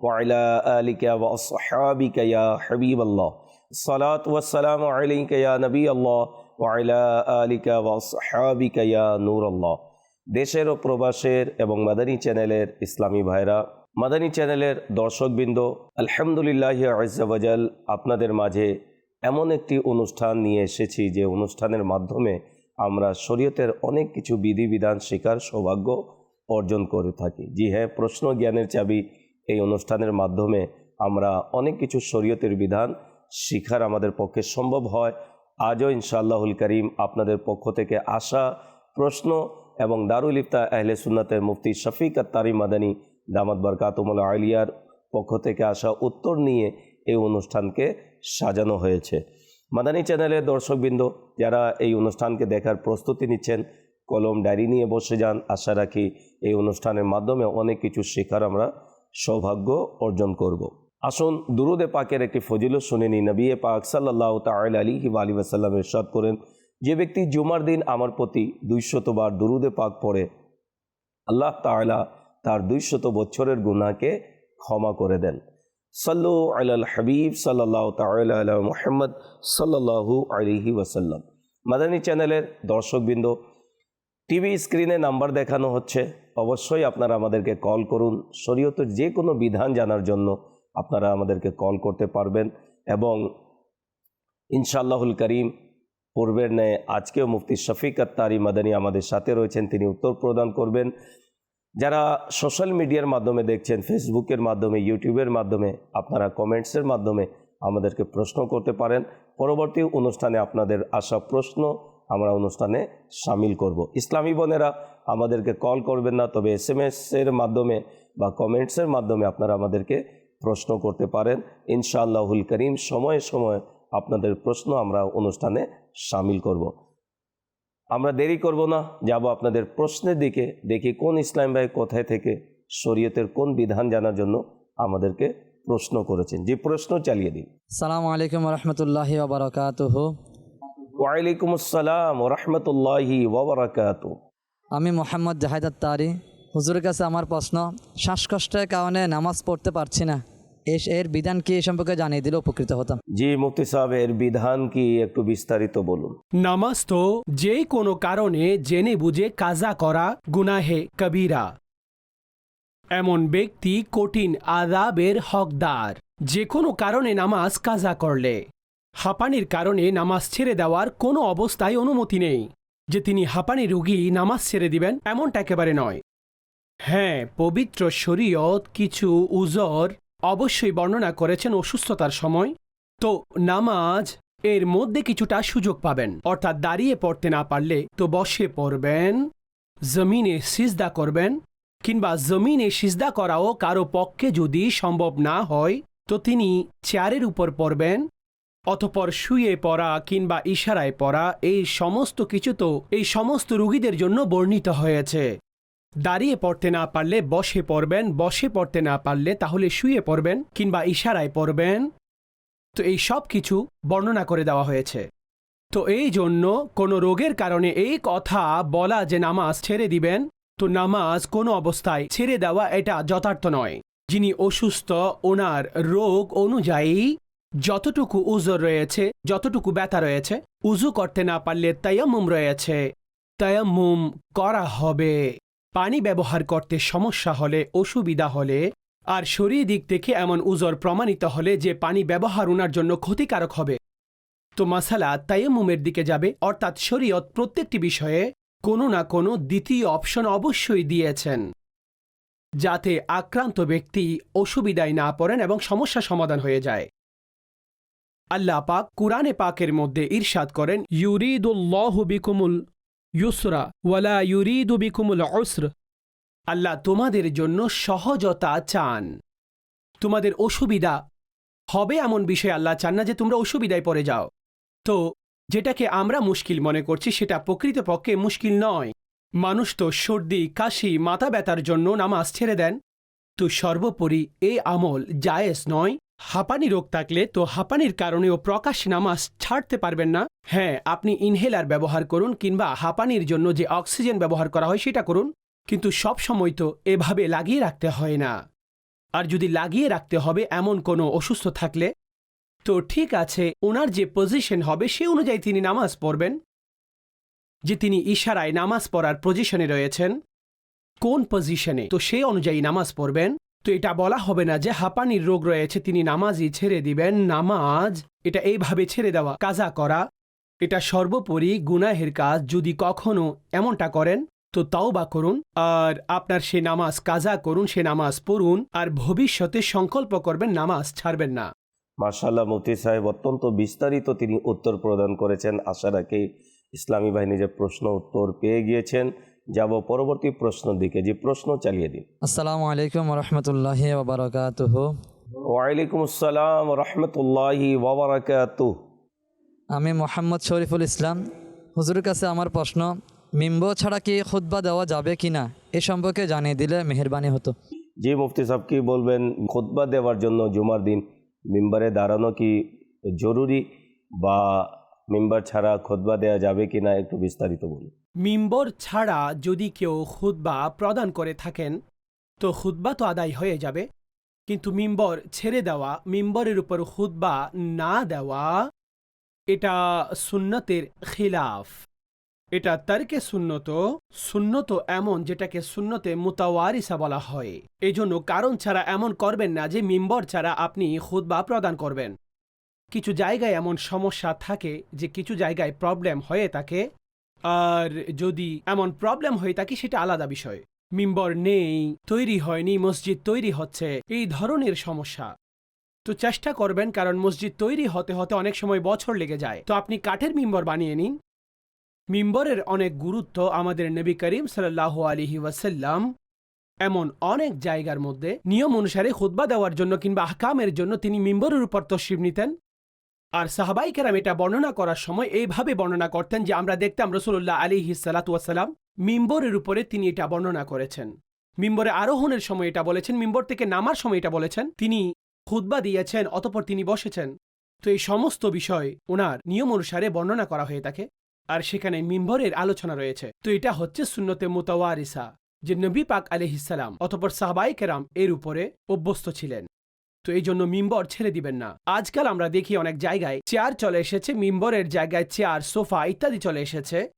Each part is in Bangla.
وعلى آلك وأصحابك يا حبيب الله الصلاة والسلام عليك يا نبي الله وعلى آلك وأصحابك يا نور الله দেশের ও প্রবাসের এবং মাদানী চ্যানেলের ইসলামী ভাইরা মাদানী চ্যানেলের দর্শকবৃন্দ আলহামদুলিল্লাহ আজাল আপনাদের মাঝে এমন একটি অনুষ্ঠান নিয়ে এসেছি যে অনুষ্ঠানের মাধ্যমে আমরা শরীয়তের অনেক কিছু বিধিবিধান শেখার সৌভাগ্য অর্জন করে থাকি জি হ্যাঁ প্রশ্ন জ্ঞানের চাবি এই অনুষ্ঠানের মাধ্যমে আমরা অনেক কিছু শরীয়তের বিধান শিখার আমাদের পক্ষে সম্ভব হয়। আজও ইনশাআল্লাহুল করিম আপনাদের পক্ষ থেকে আসা প্রশ্ন এবং দারুল ইফতা আহলে সুন্নাতের মুফতি শফিক আত্তারি মাদানী দামাত বরকাতুমুল আলিয়ার পক্ষ থেকে আসা উত্তর নিয়ে এই অনুষ্ঠানকে সাজানো হয়েছে। মাদানী চ্যানেলের দর্শকবৃন্দ, যারা এই অনুষ্ঠানকে দেখার প্রস্তুতি নিচ্ছেন, কলম ডায়েরি নিয়ে বসে যান। আশা রাখি এই অনুষ্ঠানের মাধ্যমে অনেক কিছু শেখার আমরা সৌভাগ্য অর্জন করব। আসুন, দুরুদে পাকের একটি ফজিলত শুনে নি নবী পাক সাল্লাহ তাল আলী আলী ওয়াসাল্লাম ইরশাদ করেন, যে ব্যক্তি জুমার দিন আমার প্রতি দুইশতবার দুরুদে পাক পড়ে, আল্লাহ তাআলা তার দুইশত বছরের গুনাহকে ক্ষমা করে দেন। সাল্লু আলাল হাবিব সাল্লাহ তাল আলা মোহাম্মদ সাল্লাহু আলিহি ওয়াসাল্লাম। মাদানী চ্যানেলের দর্শকবৃন্দ টিভি স্ক্রিনে নাম্বার দেখানো হচ্ছে। অবশ্যই আপনারা আমাদেরকে কল করুন। শরীয়তের যে কোনো বিধান জানার জন্য আপনারা আমাদেরকে কল করতে পারবেন এবং ইনশাআল্লাহুল করিম পূর্বের ন্যায় আজকেও মুফতি শফিক আত্তারি মাদানী আমাদের সাথে রয়েছেন। তিনি উত্তর প্রদান করবেন। যারা সোশ্যাল মিডিয়ার মাধ্যমে দেখছেন, ফেসবুকের মাধ্যমে, ইউটিউবের মাধ্যমে, আপনারা কমেন্টসের মাধ্যমে আমাদেরকে প্রশ্ন করতে পারেন। পরবর্তী অনুষ্ঠানে আপনাদের আসা প্রশ্ন আমরা অনুষ্ঠানে সামিল করব। ইসলামী বোনেরা, আমাদেরকে কল করবেন না, তবে এস এম এর মাধ্যমে বা কমেন্টসের মাধ্যমে আপনারা আমাদেরকে প্রশ্ন করতে পারেন। ইনশাআল্লাহুল করিম, সময়ে সময়ে আপনাদের প্রশ্ন আমরা অনুষ্ঠানে সামিল করব। আমরা দেরি করব না, যাব আপনাদের প্রশ্নের দিকে, দেখি কোন ইসলাম ভাই কোথায় থেকে শরীয়তের কোন বিধান জানার জন্য আমাদেরকে প্রশ্ন করেছেন। যে প্রশ্ন চালিয়ে দিন। সালাম আলাইকুম রহমতুল্লাহি ওয়ালাইকুম আসসালাম রহমতুল্লাহি ওবরাকাত। আমি মোহাম্মদ জাহিদ আত্তারি। হুজুরের কাছে আমার প্রশ্ন শ্বাসকষ্টের কারণে নামাজ পড়তে পারছি না এস এর বিধান কি এ সম্পর্কে জানিয়ে দিলে উপকৃত হতাম। জি মুফতি সাহেব এর বিধান কি একটু বিস্তারিত বলুন। নামাজ তো যে কোনো কারণে জেনে বুঝে কাজা করা গুনাহে কবিরা। এমন ব্যক্তি কঠিন আদাবের হকদার যে কোনো কারণে নামাজ কাজা করলে। হাঁপানির কারণে নামাজ ছেড়ে দেওয়ার কোনো অবস্থায় অনুমতি নেই। যে তিনি হাঁপানি রুগী নামাজ ছেড়ে দিবেন, এমনটা একেবারে নয়। হ্যাঁ পবিত্র শরীয়ত কিছু উজর অবশ্যই বর্ণনা করেছেন অসুস্থতার সময়। তো নামাজ এর মধ্যে কিছুটা সুযোগ পাবেন। অর্থাৎ দাঁড়িয়ে পড়তে না পারলে তো বসে পড়বেন, জমিনে সিজদা করবেন, কিংবা জমিনে সিজদা করাও কারও পক্ষে যদি সম্ভব না হয়, তো তিনি চেয়ারের উপর পড়বেন অতপর শুয়ে পড়া কিংবা ইশারায় পড়া এই সমস্ত কিছু তো এই সমস্ত রুগীদের জন্য বর্ণিত হয়েছে। দাঁড়িয়ে পড়তে না পারলে বসে পড়বেন, বসে পড়তে না পারলে তাহলে শুয়ে পড়বেন কিংবা ইশারায় পড়বেন। তো এই সব কিছু বর্ণনা করে দেওয়া হয়েছে। তো এই জন্য কোনো রোগের কারণে এই কথা বলা যে নামাজ ছেড়ে দিবেন, তো নামাজ কোনো অবস্থায় ছেড়ে দেওয়া এটা যথার্থ নয়। যিনি অসুস্থ, ওনার রোগ অনুযায়ী যতটুকু উজর রয়েছে, যতটুকু ব্যথা রয়েছে, উজু করতে না পারলে তায়াম্মুম রয়েছে। তায়াম্মুম করা হবে। পানি ব্যবহার করতে সমস্যা হলে, অসুবিধা হলে, আর শরীর দিক থেকে এমন উজর প্রমাণিত হলে যে পানি ব্যবহার ওনার জন্য ক্ষতিকারক হবে। তো মাসালা তায়াম্মুমের দিকে যাবে, অর্থাৎ শরীয়ত প্রত্যেকটি বিষয়ে কোনো না কোনো দ্বিতীয় অপশন অবশ্যই দিয়েছেন। যাতে আক্রান্ত ব্যক্তি অসুবিধায় না পড়েন এবং সমস্যা সমাধান হয়ে যায়। আল্লাহ পাক কুরআনে পাকের মধ্যে ইরশাদ করেন, ইউরিদুল্লাহু বিকুমুল ইউসরা ওয়ালা ইউরিদু বিকুমুল উসর। আল্লাহ তোমাদের জন্য সহজতা চান। তোমাদের অসুবিধা হবে এমন বিষয় আল্লাহ চান না যে তোমরা অসুবিধায় পড়ে যাও। তো, যেটাকে আমরা মুশকিল মনে করছি সেটা প্রকৃতপক্ষে মুশকিল নয়। মানুষ তো সর্দি, কাশি, মাথা ব্যথার জন্য নামাজ ছেড়ে দেন। তো সর্বোপরি এই আমল জায়েজ নয়। হাঁপানি রোগ থাকলে তো হাঁপানির কারণেও প্রকাশ নামাজ ছাড়তে পারবেন না। হ্যাঁ আপনি ইনহেলার ব্যবহার করুন কিংবা হাঁপানির জন্য যে অক্সিজেন ব্যবহার করা হয় সেটা করুন, কিন্তু সব সময় তো এভাবে লাগিয়ে রাখতে হয় না। আর যদি লাগিয়ে রাখতে হবে এমন কোনো অসুস্থ থাকলে, তো ঠিক আছে ওনার যে পজিশন হবে সে অনুযায়ী তিনি নামাজ পড়বেন। যে তিনি ইশারায় নামাজ পড়ার পজিশনে রয়েছেন, কোন পজিশনে, তো সেই অনুযায়ী নামাজ পড়বেন। তো এটা বলা হবে না যে হাঁপানির রোগ রয়েছে, তিনি নামাজই ছেড়ে দিবেন। নামাজ, এটা এইভাবে ছেড়ে দেওয়া, কাজা করা, এটা সর্বোপরি গুনাহের কাজ। যদি কখনো এমনটা করেন, তো তাও বা করুন, আর আপনার সে নামাজ কাজা করুন, সে নামাজ পড়ুন, আর ভবিষ্যতে সংকল্প করবেন, নামাজ ছাড়বেন না। মার্শাল্লাহ মুফতি সাহেব, অত্যন্ত বিস্তারিত তিনি উত্তর প্রদান করেছেন। আশা রাখি ইসলামী বাহিনী যে প্রশ্ন উত্তর পেয়ে গিয়েছেন যাব পরবর্তী প্রশ্ন দিকে যে প্রশ্ন চালিয়ে দিন। আসসালামু আলাইকুম রহমতুল্লাহি ওবরাকাতুহ। ওয়ালাইকুম আসসালাম রহমতুল্লাহি আমি মোহাম্মদ শরীফুল ইসলাম। হুজুরের কাছে আমার প্রশ্ন মিম্ব ছাড়া কি খুতবা দেওয়া যাবে কি না? এ সম্পর্কে জানিয়ে দিলে মেহরবানি হতো। জি মুফতি সাহেব কি বলবেন খুতবা দেওয়ার জন্য জুমার দিন মিম্বারে দাঁড়ানো কি জরুরি বা মিম্বার ছাড়া খুতবা দেওয়া যাবে কি না একটু বিস্তারিত বলুন। মিম্বর ছাড়া যদি কেউ খুতবা প্রদান করে থাকেন, তো খুতবা তো আদায় হয়ে যাবে। কিন্তু মিম্বর ছেড়ে দেওয়া, মিম্বরের উপর খুতবা না দেওয়া, এটা সুন্নতের খিলাফ। এটা তারকে সুন্নত সুন্নত এমন যেটাকে সুন্নতে মুতাওয়ারিসা বলা হয়। এই জন্য কারণ ছাড়া এমন করবেন না যে মিম্বর ছাড়া আপনি খুতবা প্রদান করবেন। কিছু জায়গায় এমন সমস্যা থাকে যে কিছু জায়গায় প্রবলেম হয়ে থাকে আর যদি এমন প্রবলেম হয়ে থাকে সেটা আলাদা বিষয়? মিম্বর নেই, তৈরি হয়নি, মসজিদ তৈরি হচ্ছে, এই ধরনের সমস্যা। তো চেষ্টা করবেন, কারণ মসজিদ তৈরি হতে হতে অনেক সময় বছর লেগে যায়। তো আপনি কাঠের মিম্বর বানিয়ে নিন। মিম্বরের অনেক গুরুত্ব আমাদের নবী করিম সাল্লাহ আলিহি ওয়াসাল্লাম এমন অনেক জায়গার মধ্যে নিয়ম অনুসারে খুতবা দেওয়ার জন্য কিংবা আহকামের জন্য তিনি মিম্বরের উপর তশরিফ নিতেন। আর সাহাবাই কেরাম এটা বর্ণনা করার সময় এইভাবে বর্ণনা করতেন যে আমরা দেখতাম রসুল্লাহ আলী হিসালাতাম মিম্বরের উপরে তিনি এটা বর্ণনা করেছেন। মিম্বরে আরোহণের সময় এটা বলেছেন, মিম্বর থেকে নামার সময় এটা বলেছেন, তিনি খুতবা দিয়েছেন, অতপর তিনি বসেছেন। তো এই সমস্ত বিষয় ওনার নিয়ম অনুসারে বর্ণনা করা হয়ে থাকে আর সেখানে মিম্বরের আলোচনা রয়েছে। তো এটা হচ্ছে সুন্নতে মুতাওয়ারিসা, যে নবী পাক আলহিসাল্লাম অতপর সাহবাই কেরাম এর উপরে অভ্যস্ত ছিলেন। তো এই জন্য মিম্বর ছেড়ে দিবেন না। আজকাল আমরা দেখি অনেক জায়গায় চেয়ার চলে এসেছে, মিম্বরের জায়গায় চেয়ার, সোফা ইত্যাদি চলে এসেছে।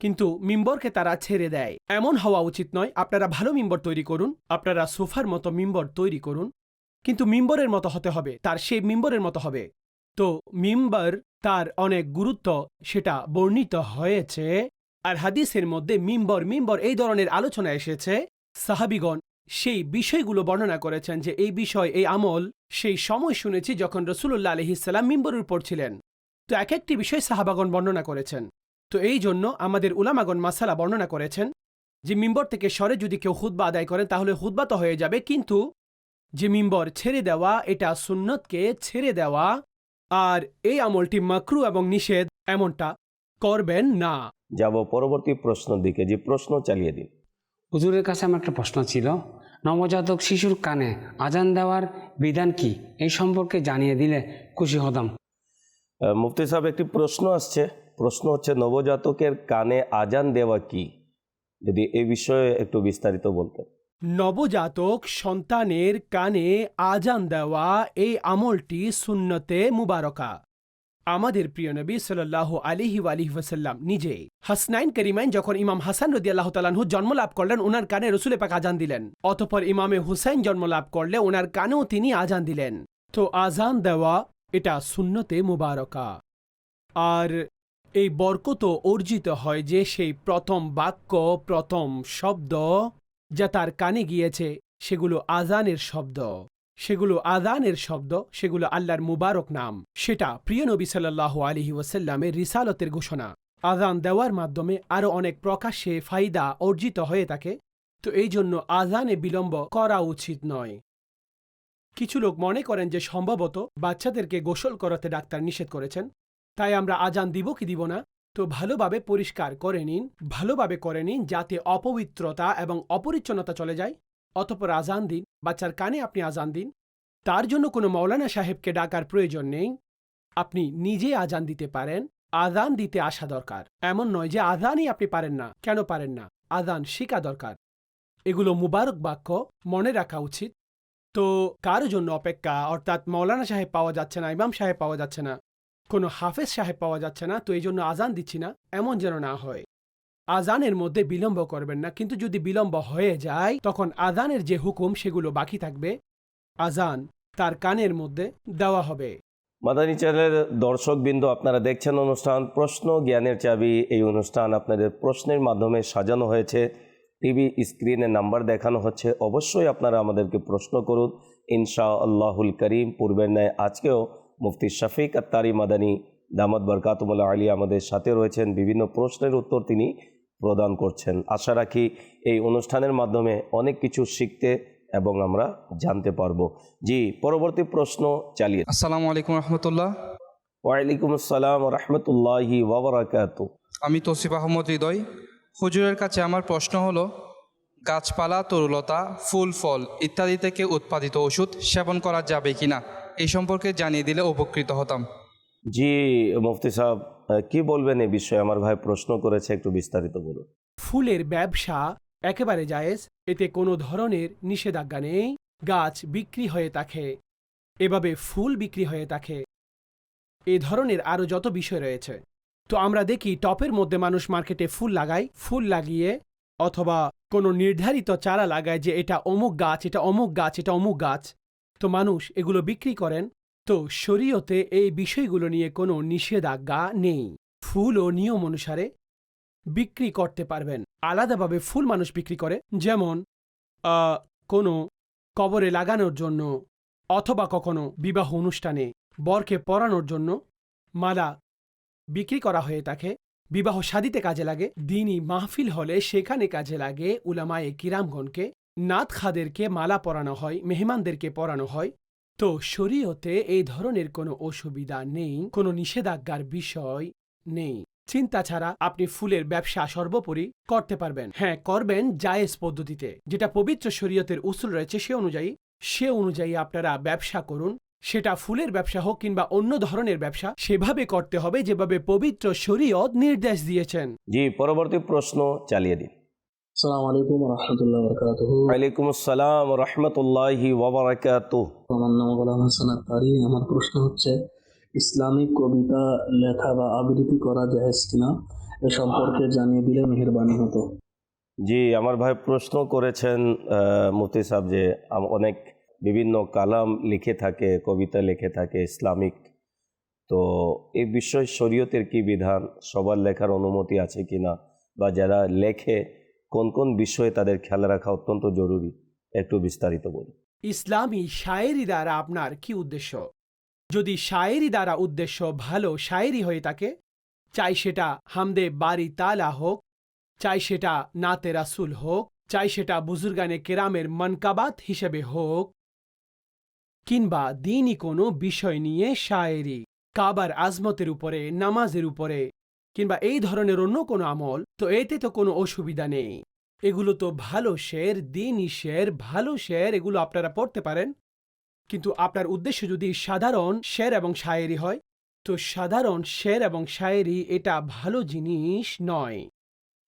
কিন্তু মিম্বরকে তারা ছেড়ে দেয়। এমন হওয়া উচিত নয়, আপনারা ভালো মিম্বর তৈরি করুন, আপনারা সোফার মতো মিম্বর তৈরি করুন, কিন্তু মিম্বরের মতো হতে হবে, তার সেই মিম্বরের মতো হবে। তো মিম্বর তার অনেক গুরুত্ব, সেটা বর্ণিত হয়েছে। আর হাদিসের মধ্যে মিম্বর মিম্বর এই ধরনের আলোচনা এসেছে। সাহাবিগণ সেই বিষয়গুলো বর্ণনা করেছেন যে এই বিষয়, এই আমল সেই সময় শুনেছি যখন রসুল্লাহ আলহিসাল্লাম মিম্বরের উপর ছিলেন। তো এক একটি বিষয় সাহাবাগণ বর্ণনা করেছেন। তো এই জন্য আমাদের উলামাগণ মাসালা বর্ণনা করেছেন যে মিম্বর থেকে সরে যদি কেউ হুদবা আদায় করেন তাহলে হুদবা তো হয়ে যাবে, কিন্তু যে মিম্বর ছেড়ে দেওয়া, এটা সুন্নতকে ছেড়ে দেওয়া আর এই আমলটি মাকরু এবং নিষেধ এমনটা করবেন না। যাব পরবর্তী প্রশ্ন দিকে যে প্রশ্ন চালিয়ে দিন। হুজুরের কাছে আমার একটা প্রশ্ন ছিল নবজাতক শিশুর কানে আজান দেওয়ার বিধান কি? এই সম্পর্কে জানিয়ে দিলে খুশি হতাম। মুফতি সাহেব একটি প্রশ্ন আসছে। প্রশ্ন হচ্ছে নবজাতকের কানে আজান দেওয়া কি? যদি এই বিষয়ে একটু বিস্তারিত বলতেন। নবজাতক সন্তানের কানে আজান দেওয়া এই আমলটি সুন্নতে মুবারকা। আমাদের প্রিয় নবী সাল্লাহ আলিহি আলিহি ওয়াসাল্লাম নিজে। হাসনাইন করিমাইন যখন ইমাম হাসান রদি আল্লাহ তালাহু জন্মলাভ করলেন ওনার কানে রসুলে পাক আজান দিলেন। অতপর ইমামে হুসাইন জন্মলাভ করলে ওনার কানেও তিনি আজান দিলেন। তো আজান দেওয়া, এটা সুন্নতে মুবারকা। আর এই বরকত অর্জিত হয় যে সেই প্রথম বাক্য, প্রথম শব্দ, যা তার কানে গিয়েছে, সেগুলো আজানের শব্দ। সেগুলো আজানের শব্দ, সেগুলো আল্লাহর মুবারক নাম। সেটা প্রিয় নবী সাল্লাহ আলহি ওসাল্লামের রিসালতের ঘোষণা। আজান দেওয়ার মাধ্যমে আরও অনেক প্রকাশ্যে ফায়দা অর্জিত হয়ে থাকে। তো এই জন্য আজানে বিলম্ব করা উচিত নয়। কিছু লোক মনে করেন যে সম্ভবত বাচ্চাদেরকে গোসল করাতে ডাক্তার নিষেধ করেছেন। তাই আমরা আজান দিব কি দিব না? তো ভালোভাবে পরিষ্কার করে নিন, ভালোভাবে করে নিন যাতে অপবিত্রতা এবং অপরিচ্ছন্নতা চলে যায়। অতপর আজান দিন। বাচ্চার কানে আপনি আজান দিন। তার জন্য কোনো মৌলানা সাহেবকে ডাকার প্রয়োজন নেই। আপনি নিজে আজান দিতে পারেন, আজান দিতে আসা দরকার। এমন নয় যে আজানই আপনি পারেন না। কেন পারেন না? আজান শিখা দরকার। এগুলো মুবারক বাক্য, মনে রাখা উচিত। তো কার জন্য অপেক্ষা, অর্থাৎ মৌলানা সাহেব পাওয়া যাচ্ছে না, ইমাম সাহেব পাওয়া যাচ্ছে না, কোনো হাফেজ সাহেব পাওয়া যাচ্ছে না, তো এই জন্য আজান দিচ্ছি না, এমন যেন না হয়। আজানের মধ্যে বিলম্ব করবেন না, কিন্তু যদি বিলম্ব হয়ে যায়, তখন আজানের যে হুকুম সেগুলো বাকি থাকবে। আজান তার কানের মধ্যে দেওয়া হবে। মাদানী চ্যানেলের দর্শকবৃন্দ, আপনারা দেখছেন অনুষ্ঠান প্রশ্ন জ্ঞানের চাবি। এই অনুষ্ঠান আপনাদের প্রশ্নের মাধ্যমে সাজানো হয়েছে। টিভি স্ক্রিনে নাম্বার দেখানো হচ্ছে। অবশ্যই আপনারা আমাদেরকে প্রশ্ন করুন। ইনশা আল্লাহুল করিম। পূর্বের ন্যায় আজকেও মুফতি শফিক আত্তারি মাদানী দামদ বরকাতুমুল্লা আলী আমাদের সাথে রয়েছেন। বিভিন্ন প্রশ্নের উত্তর তিনি প্রদান করছেন। আশা রাখি এই অনুষ্ঠানের মাধ্যমে অনেক কিছু শিখতে এবং আমরা জানতে পারব। জি পরবর্তী প্রশ্ন চালিয়ে। আসসালামু আলাইকুম রহমতুল্লাহ। ওয়ালাইকুম আসসালাম রহমতুল্লাহি ওবরাকাত আমি তসিফ আহমদ হৃদয়। হুজুরের কাছে আমার প্রশ্ন হলো গাছপালা তরুলতা ফুল ফল ইত্যাদি থেকে উৎপাদিত ওষুধ সেবন করা যাবে কিনা? এই সম্পর্কে জানিয়ে দিলে উপকৃত হতাম। জি মুফতি সাহেব কি বলবেন এই বিষয়ে? আমার ভাই প্রশ্ন করেছে, একটু বিস্তারিত বলুন। ফুলের ব্যবসা একেবারে জায়েজ, এতে কোনো ধরনের নিষেধাজ্ঞা নেই। গাছ বিক্রি হয়ে থাকে, এভাবে ফুল বিক্রি হয়ে থাকে। এ ধরনের আরও যত বিষয় রয়েছে। তো আমরা দেখি টপের মধ্যে মানুষ মার্কেটে ফুল লাগায়। ফুল লাগিয়ে অথবা কোনো নির্ধারিত চারা লাগায় যে এটা অমুক গাছ, এটা অমুক গাছ, এটা অমুক গাছ। তো মানুষ এগুলো বিক্রি করেন। তো শরীয়তে এই বিষয়গুলো নিয়ে কোনো নিষেধাজ্ঞা নেই। ফুল ও নিয়ম অনুসারে বিক্রি করতে পারবেন। আলাদাভাবে ফুল মানুষ বিক্রি করে, যেমন কোনো কবরে লাগানোর জন্য অথবা কখনো বিবাহ অনুষ্ঠানে বরকে পরানোর জন্য মালা বিক্রি করা হয়ে থাকে। বিবাহ শাদিতে কাজে লাগে, দিনই মাহফিল হলে সেখানে কাজে লাগে উলামায়ে কিরামগণকে। নাত খাদেরকে মালা পরানো হয়, মেহমানদেরকে পরানো হয়। তো শরীয়তে এই ধরনের কোনো অসুবিধা নেই, কোনো নিষেধাজ্ঞার বিষয় নেই। চিন্তা ছাড়া আপনি ফুলের ব্যবসা সর্বোপরি করতে পারবেন। হ্যাঁ করবেন জায়েজ পদ্ধতিতে। যেটা পবিত্র শরীয়তের উসুল রয়েছে সে অনুযায়ী সে অনুযায়ী আপনারা ব্যবসা করুন। সেটা ফুলের ব্যবসা হোক কিংবা অন্য ধরনের ব্যবসা, সেভাবে করতে হবে যেভাবে পবিত্র শরীয়ত নির্দেশ দিয়েছেন। জি, পরবর্তী প্রশ্ন চালিয়ে দিন আসসালামু আলাইকুম রহমতুল্লাহ ওয়ালাইকুম আসসালাম রহমতুল্লাহি ওবরাকাত আমার নাম গোলাম হাসান আক্তারি আমার প্রশ্ন হচ্ছে ইসলামিক কবিতা লেখা বা আবৃত্তি করা জাহেজ কিনা? এ সম্পর্কে জানিয়ে দিলে মেহরবানি হতো। জি আমার ভাই প্রশ্ন করেছেন মুফতি সাহেব যে অনেক বিভিন্ন কালাম লিখে থাকে কবিতা লিখে থাকে ইসলামিক। তো এই বিষয় শরীয়তের কি বিধান? সবার লেখার অনুমতি আছে কিনা? বা যারা লেখে কোন কোন বিষয়ে তাদের খেয়াল রাখা অত্যন্ত জরুরি, একটু বিস্তারিত বলুন। ইসলামী শায়েরি দ্বারা আপনার কি উদ্দেশ্য? যদি শায়েরি দ্বারা উদ্দেশ্য ভালো শায়েরি হয়ে থাকে, চাই সেটা হামদে বাড়ি তালা হোক, চাই সেটা নাতে রাসুল হোক, চাই সেটা বুজুর্গানে কেরামের মনকাবাত হিসেবে হোক, কিংবা দিনই কোনো বিষয় নিয়ে শায়েরি। কাবার আজমতের উপরে, নামাজের উপরে কিংবা এই ধরনের অন্য কোনো আমল, তো এতে তো কোনো অসুবিধা নেই। এগুলো তো ভালো শের, দিনই শের, ভালো শের, এগুলো আপনারা পড়তে পারেন। কিন্তু আপনার উদ্দেশ্য যদি সাধারণ শের এবং শায়েরি হয়, তো সাধারণ শের এবং শায়েরি এটা ভালো জিনিস নয়।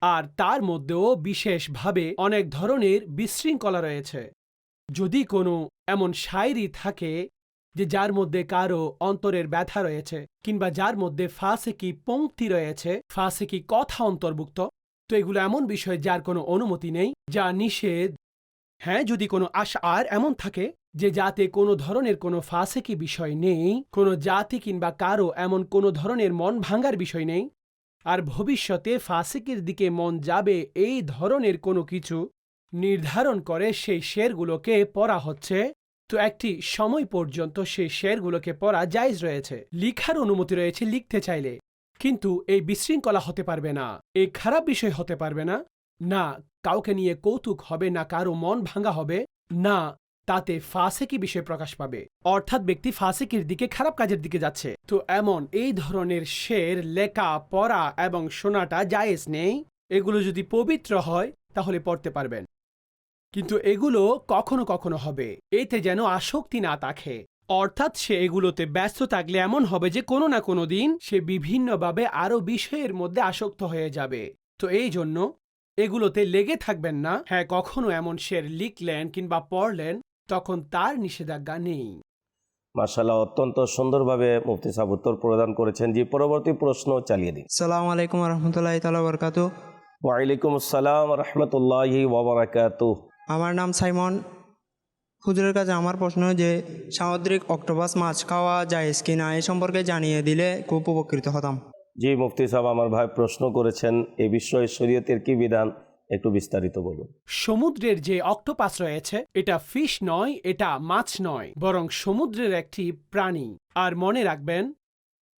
আর তার মধ্যেও বিশেষভাবে অনেক ধরনের বিশৃঙ্খলা রয়েছে। যদি কোনো এমন শায়েরি থাকে যে যার মধ্যে কারও অন্তরের ব্যথা রয়েছে, কিংবা যার মধ্যে ফাঁসেকি পংক্তি রয়েছে ফাঁসেকি কথা অন্তর্ভুক্ত, তো এগুলো এমন বিষয় যার কোনো অনুমতি নেই, যা নিষেধ। হ্যাঁ যদি কোনো আশা আর এমন থাকে যে যাতে কোনো ধরনের কোনো ফাঁসেকি বিষয় নেই, কোনো জাতি কিংবা কারও এমন কোনো ধরনের মন ভাঙার বিষয় নেই, আর ভবিষ্যতে ফাসিকের দিকে মন যাবে এই ধরনের কোনো কিছু নির্ধারণ করে সেই শেরগুলোকে পড়া হচ্ছে তো একটি সময় পর্যন্ত সেই শেয়ারগুলোকে পড়া জায়জ রয়েছে। লিখার অনুমতি রয়েছে লিখতে চাইলে। কিন্তু এই বিশৃঙ্খলা হতে পারবে না। এই খারাপ বিষয় হতে পারবে না। না, কাউকে নিয়ে কৌতুক হবে, না কারও মন ভাঙা হবে, না, তাতে ফাসেকি বিষয় প্রকাশ পাবে। অর্থাৎ ব্যক্তি ফাসেকির দিকে, খারাপ কাজের দিকে যাচ্ছে। তো এমন এই ধরনের শের লেখা, পড়া এবং শোনাটা জায়েজ নেই? এগুলো যদি পবিত্র হয়, তাহলে পড়তে পারবেন। কিন্তু এগুলো কখনো কখনো হবে। এতে যেন আসক্তি না থাকে। অর্থাৎ সে এগুলোতে ব্যস্ত থাকলে এমন হবে যে কোনো না কোনো দিন সে বিভিন্নভাবে আরও বিষয়ের মধ্যে আসক্ত হয়ে যাবে। তো এই জন্য এগুলোতে লেগে থাকবেন না। হ্যাঁ কখনো এমন শের লিখলেন কিংবা পড়লেন তখন তার নিষেধাজ্ঞা নেই। মার্শাল্লাহ অত্যন্ত সুন্দরভাবে মুফতি সাহেব উত্তর প্রদান করেছেন। যে পরবর্তী প্রশ্ন চালিয়ে দিন সালাম আলাইকুম রহমতুল্লাহ তালা বরকাত ওয়ালাইকুম আসসালাম রহমতুল্লাহি ওবরাকাতু আমার নাম সাইমন। হুজুরের কাছে আমার প্রশ্ন যে সামুদ্রিক অক্টোপাস মাছ খাওয়া যায় কি না? এ সম্পর্কে জানিয়ে দিলে খুব উপকৃত হতাম। জি মুফতি সাহেব আমার ভাই প্রশ্ন করেছেন এ বিষয়ে শরীয়তের কি বিধান? একটু বিস্তারিত বলুন। সমুদ্রের যে অক্টোপাস রয়েছে এটা ফিশ নয় এটা মাছ নয় বরং সমুদ্রের একটি প্রাণী। আর মনে রাখবেন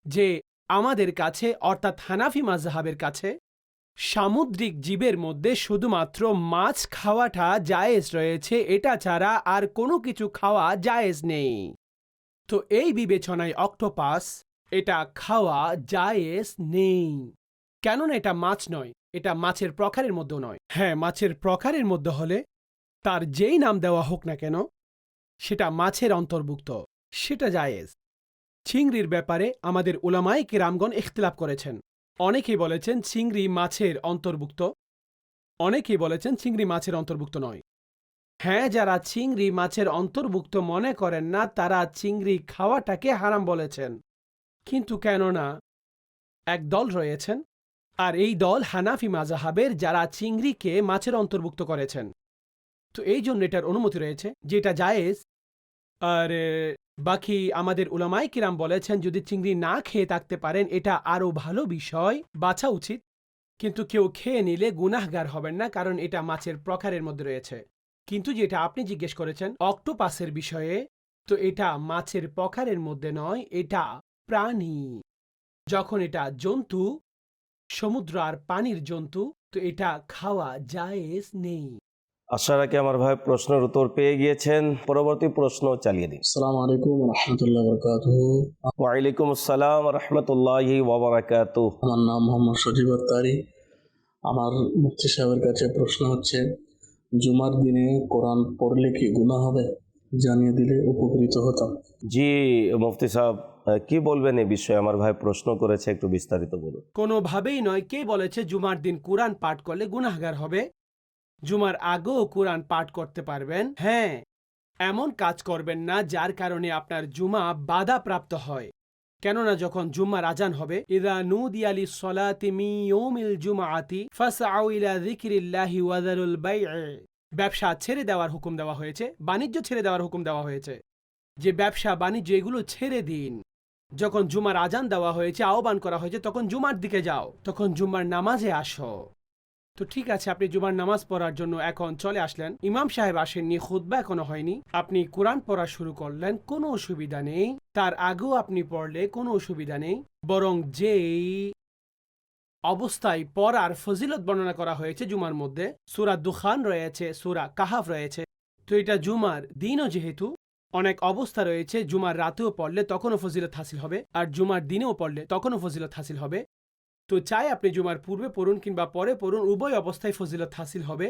যে আমাদের কাছে অর্থাৎ হানাফি মাজহাবের কাছে সামুদ্রিক জীবের মধ্যে শুধুমাত্র মাছ খাওয়াটা জায়েজ রয়েছে, এটা ছাড়া আর কোনো কিছু খাওয়া জায়েজ নেই। তো এই বিবেচনায় অক্টোপাস, এটা খাওয়া জায়েজ নেই। কেননা এটা মাছ নয়, এটা মাছের প্রকারের মধ্যেও নয়। হ্যাঁ মাছের প্রকারের মধ্যে হলে তার যেই নাম দেওয়া হোক না কেন, সেটা মাছের অন্তর্ভুক্ত, সেটা জায়েজ। চিংড়ির ব্যাপারে আমাদের ওলামাই কেরামগণ ইখতিলাফ করেছেন। অনেকেই বলেছেন চিংড়ি মাছের অন্তর্ভুক্ত। অনেকেই বলেছেন চিংড়ি মাছের অন্তর্ভুক্ত নয়। হ্যাঁ যারা চিংড়ি মাছের অন্তর্ভুক্ত মনে করেন না, তারা চিংড়ি খাওয়াটাকে হারাম বলেছেন। কিন্তু কেননা এক দল রয়েছেন, আর এই দল হানাফি মাজাহাবের যারা চিংড়িকে মাছের অন্তর্ভুক্ত করেছেন। তো এই জন্য এটার অনুমতি রয়েছে, যেটা জায়েজ। আর বাকি আমাদের উলামাই কিরাম বলেছেন, যদি চিংড়ি না খেয়ে থাকতে পারেন, এটা আরও ভালো বিষয়। বাছা উচিত। কিন্তু কেউ খেয়ে নিলে গুনাহগার হবেন না, কারণ এটা মাছের প্রকারের মধ্যে রয়েছে। কিন্তু যেটা আপনি জিজ্ঞেস করেছেন, অক্টোপাসের বিষয়ে, তো এটা মাছের প্রকারের মধ্যে নয়, এটা প্রাণী। যখন এটা জন্তু, সমুদ্র আর পানির জন্তু, তো এটা খাওয়া জায়েজ নেই। আশা রাখি আমার ভাই প্রশ্নের উত্তর পেয়ে গিয়েছেন। পরবর্তী প্রশ্ন চালিয়ে দিন আসসালামু আলাইকুম রহমতুল্লাহ বরকাত ওয়ালাইকুম আসসালাম রহমতুল্লাহি ওবরাকাতু আমার নাম মোহাম্মদ সজিব আক্তারি। আমার মুফতি সাহেবের কাছে প্রশ্ন হচ্ছে জুমার দিনে কোরআন পড়লে কি গুনাহ হবে? জানিয়ে দিলে উপকৃত হতাম। জি মুফতি সাহেব কি বলবেন এই বিষয়ে? আমার ভাই প্রশ্ন করেছে একটু বিস্তারিত বলুন। কোনোভাবেই নয় কে বলেছে জুমার দিন কোরআন পাঠ করলে গুনাহগার হবে? জুমার আগেও কোরআন পাঠ করতে পারবেন। হ্যাঁ এমন কাজ করবেন না যার কারণে আপনার জুমা বাধা প্রাপ্ত হয়। কেননা যখন জুম্মার আজান হবে, ইদা নুদিয়ালি সলাতি মি ইয়ৌমিল জুমাআতি ফাসআউ ইলা যিকরিল্লাহি ওয়াযারুল বাই'a ব্যবসা ছেড়ে দেওয়ার হুকুম দেওয়া হয়েছে, বাণিজ্য ছেড়ে দেওয়ার হুকুম দেওয়া হয়েছে। যে ব্যবসা, বাণিজ্য এগুলো ছেড়ে দিন। যখন জুমার আজান দেওয়া হয়েছে, আহ্বান করা হয়েছে, তখন জুমার দিকে যাও, তখন জুমার নামাজে আসো। তো ঠিক আছে, আপনি জুমার নামাজ পড়ার জন্য এখন চলে আসলেন। ইমাম সাহেব আসেননি খুদ্া এখনও হয়নি। আপনি কোরআন পড়া শুরু করলেন, কোনো অসুবিধা নেই। তার আগেও আপনি পড়লে কোনো অসুবিধা নেই। বরং যেই অবস্থায় পড়ার ফজিলত বর্ণনা করা হয়েছে জুমার মধ্যে, সুরা দুখান রয়েছে, সুরা কাহাফ রয়েছে। তো এটা জুমার দিনও যেহেতু, অনেক অবস্থা রয়েছে, জুমার রাতেও পড়লে তখনও ফজিলত হাসিল হবে, আর জুমার দিনেও পড়লে তখনও ফজিলত হাসিল হবে। তো চাই আপনি জুমার পূর্বে পড়ুন কিংবা পরে পড়ুন, উভয় অবস্থায় ফজিলত হাসিল হবে।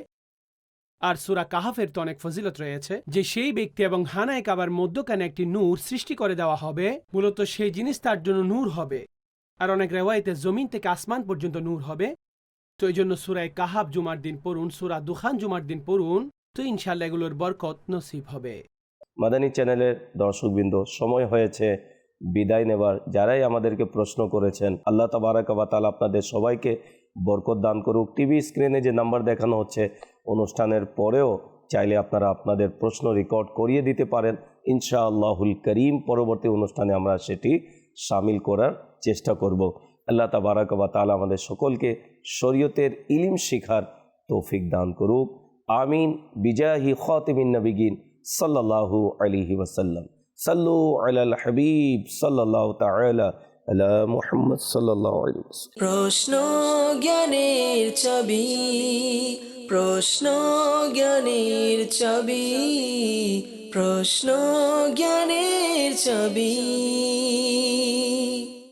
আর সুরা কাহাফের তো অনেক ফজিলত রয়েছে, যে সেই ব্যক্তি এবং হানায় কাবার মধ্যখানে একটি নূর সৃষ্টি করে দেওয়া হবে, মূলত সেই জিনিস তার জন্য নূর হবে। আর অনেক রেওয়াইতে জমিন থেকে আসমান পর্যন্ত নূর হবে। তো এই জন্য সুরায় কাহাব জুমার দিন পড়ুন, সুরা দুখান জুমার দিন পড়ুন, তো ইনশাল্লাহ এগুলোর বরকত নসিব হবে। মাদানী চ্যানেলের দর্শকবৃন্দ, সময় হয়েছে বিদায় নেবার, যারাই আমাদেরকে প্রশ্ন করেছেন, আল্লাহ তাবারাকাবাতাল আপনাদের সবাইকে বরকত দান করুক। টিভি স্ক্রিনে যে নাম্বার দেখানো হচ্ছে, অনুষ্ঠানের পরেও চাইলে আপনারা আপনাদের প্রশ্ন রেকর্ড করিয়ে দিতে পারেন। ইনশা আল্লাহুল করিম, পরবর্তী অনুষ্ঠানে আমরা সেটি সামিল করার চেষ্টা করব। আল্লাহ তাবারাকাবাতাল আমাদের সকলকে শরীয়তের ইলিম শিখার তৌফিক দান করুক। আমিন। বিজাহি খাতিমিন নবিগিন সাল্লাল্লাহু আলাইহি ওয়াসাল্লাম। সাল্লু আলাল হাবিব সাল্লাল্লাহু তাআলা আলা মুহাম্মদ ওয়াসাল্লাম। প্রশ্ন জ্ঞানের ছবি প্রশ্ন জ্ঞানের ছবি প্রশ্ন জ্ঞানের ছবি